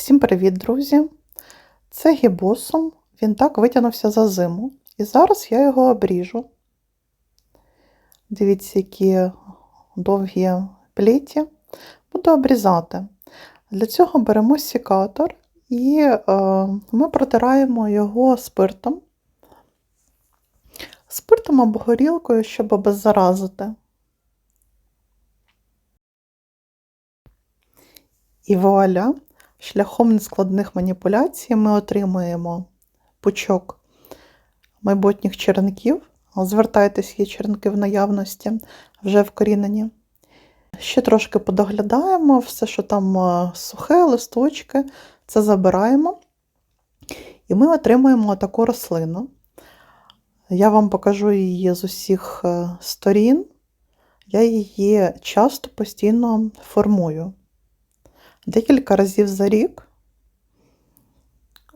Всім привіт, друзі! Це гібосум, він так витягнувся за зиму. І зараз я його обріжу. Дивіться, які довгі пліті. Буду обрізати. Для цього беремо секатор і е, ми протираємо його спиртом. Спиртом або горілкою, щоб обеззаразити. І вуаля, шляхом нескладних маніпуляцій ми отримуємо пучок майбутніх черенків. Звертайтесь, є черенки в наявності, вже вкорінені. Ще трошки подоглядаємо, все, що там сухе, листочки, це забираємо. І ми отримуємо таку рослину. Я вам покажу її з усіх сторін. Я її часто постійно формую декілька разів за рік.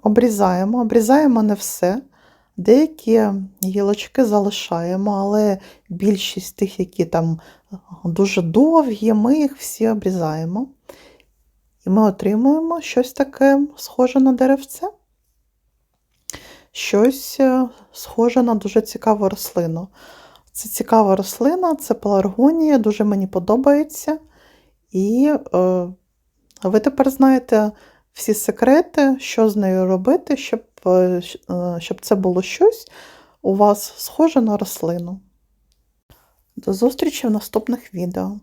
Обрізаємо, обрізаємо не все. Деякі гілочки залишаємо, але більшість тих, які там дуже довгі, ми їх всі обрізаємо. І ми отримуємо щось таке схоже на деревце, щось схоже на дуже цікаву рослину. Це цікава рослина, це пеларгонія, дуже мені подобається. І е, ви тепер знаєте всі секрети, що з нею робити, щоб, щоб це було щось у вас схоже на рослину. До зустрічі в наступних відео.